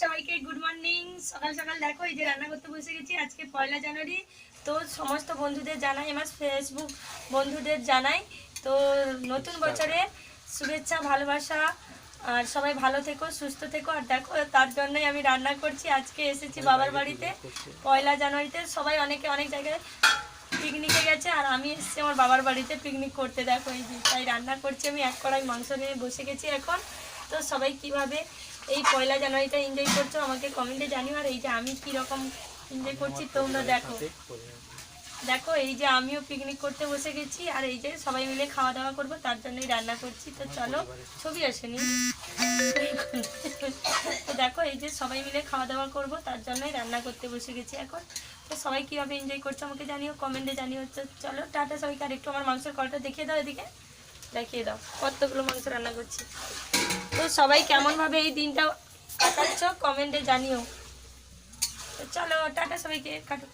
সবাইকে good morning সকাল সকাল দেখো এই যে রান্না করতে বসে গেছি আজকে পয়লা জানুয়ারি। তো সমস্ত বন্ধুদের জানাই আমার ফেসবুক বন্ধুদের জানাই। তো নতুন বছরে শুভেচ্ছা ভালোবাসা আর সবাই ভালো থেকো সুস্থ থেকো। আর দেখো তার জন্যই আমি রান্না করছি। আজকে এসেছি বাবার বাড়িতে পয়লা জানুয়ারিতে। সবাই অনেকে অনেক জায়গায় পিকনিকে গেছে আর আমি এসেছি আমার বাবার বাড়িতে পিকনিক করতে। দেখো এই যে তাই রান্না করছি আমি। এক কড়াই মাংস নিয়ে বসে গেছি এখন। তো সবাই কীভাবে এই পয়লা জানুয়ারিটা এনজয় করছ, আমাকে কমেন্টে জানিও, আর এই যে আমি কীরকম এনজয় করছি, তোমরা দেখো। দেখো, এই যে আমিও পিকনিক করতে বসে গেছি, আর এই যে সবাই মিলে খাওয়া দাওয়া করব, তার জন্যই রান্না করছি। তো চলো, ছবি আসেনি। তো দেখো, এই যে সবাই মিলে খাওয়া দাওয়া করব, তার জন্যই রান্না করতে বসে গেছি এখন। তো সবাই কীভাবে এনজয় করছ আমাকে জানিও কমেন্টে জানিও। চলো, টাটা সবাইকে, আর একটু আমার মাংসের কলটা দেখিয়ে দাও এদিকে। দেখিয়ে দাও, কতগুলো মাংস রান্না করছি। তো সবাই কেমনভাবে এই দিনটা কাটাচ্ছ? কমেন্টে জানিও। চলো, টাটা সবাইকে কাটো